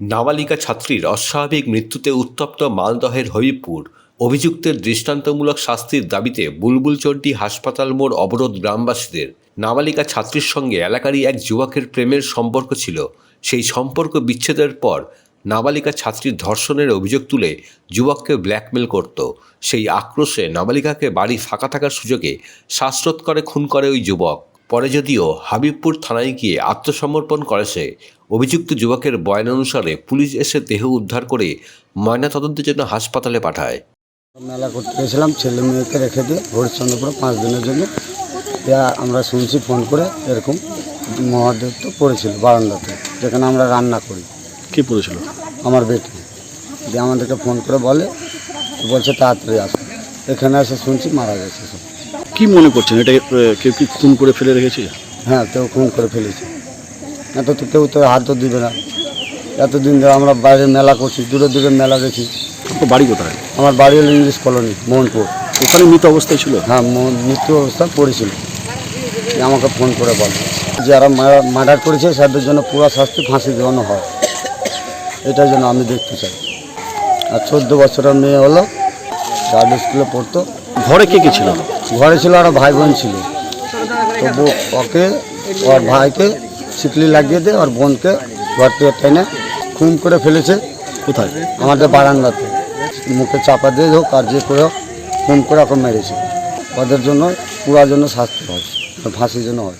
নাবালিকা ছাত্রীর অস্বাভাবিক মৃত্যুতে উত্তপ্ত মালদহের হবিবপুর। অভিযুক্তের দৃষ্টান্তমূলক শাস্তির দাবিতে বুলবুল চণ্ডী হাসপাতাল মোড় অবরোধ গ্রামবাসীদের। নাবালিকা ছাত্রীর সঙ্গে এলাকারই এক যুবকের প্রেমের সম্পর্ক ছিল। সেই সম্পর্ক বিচ্ছেদের পর নাবালিকা ছাত্রীর ধর্ষণের অভিযোগ তুলে যুবককে ব্ল্যাকমেল করত। সেই আক্রোশে নাবালিকাকে বাড়ি ফাঁকা থাকার সুযোগে শ্বাসরোধ করে, খুন করে ওই যুবক। পরে যদিও হাবিবপুর থানায় গিয়ে আত্মসমর্পণ করে সে অভিযুক্ত যুবকের বয়ান অনুসারে পুলিশ এসে দেহ উদ্ধার করে ময়নাতদন্তের জন্য হাসপাতালে পাঠায়। মেলা করতে গেছিলাম ছেলে মেয়েকে রেখে দিয়ে হরিশ্চন্দ্রপুরে পাঁচ দিনের জন্য। আমরা শুনছি ফোন করে এরকম মহাদেব তো পড়েছিল বারান্দাতে যেখানে আমরা রান্না করি। কে পড়েছিল? আমার বেটি। দিয়ে আমাদেরকে ফোন করে বলে বলছে তাড়াতাড়ি আসো। এখানে এসে শুনছি মারা গেছে সব। কি মনে করছেন? এটা আহ, কেউ কি খুন করে ফেলে রেখেছে? হ্যাঁ কেউ খুন করে ফেলেছে। এত তো কেউ তো হাত তো দিবে না। এতদিন ধরে আমরা বাইরে মেলা করছি দূরে দূরে মেলা গেছি আপনার বাড়ি কোথায়? আমার বাড়ি হলো ইংলিশ কলোনি মোহনপুর। ওখানে মৃত অবস্থায় ছিল? হ্যাঁ মৃত্যু অবস্থা পড়েছিল। আমাকে ফোন করে বলে যারা মার্ডার করেছে তাদের জন্য পুরো শাস্তি ফাঁসি দেওয়ানো হয়। এটার জন্য আমি দেখতে চাই। আর চোদ্দ বছরের মেয়ে হলো গার্ড স্কুলে পড়তো ঘরে কে কে ছিল? ঘরে ছিল আর ভাই বোন ছিল। তো ওকে ওর ভাইকে শিকলি লাগিয়ে দিয়ে ওর বোনকে ঘর থেকে টেনে খুন করে ফেলেছে। কোথায়? আমাদের বারান্দাতে। মুখে চাপা দিয়ে হোক আর যে করে হোক খুন করে ওকে মেরেছে। ওদের জন্য পুরার জন্য শাস্তি হয়। ফাঁসির জন্য হয়।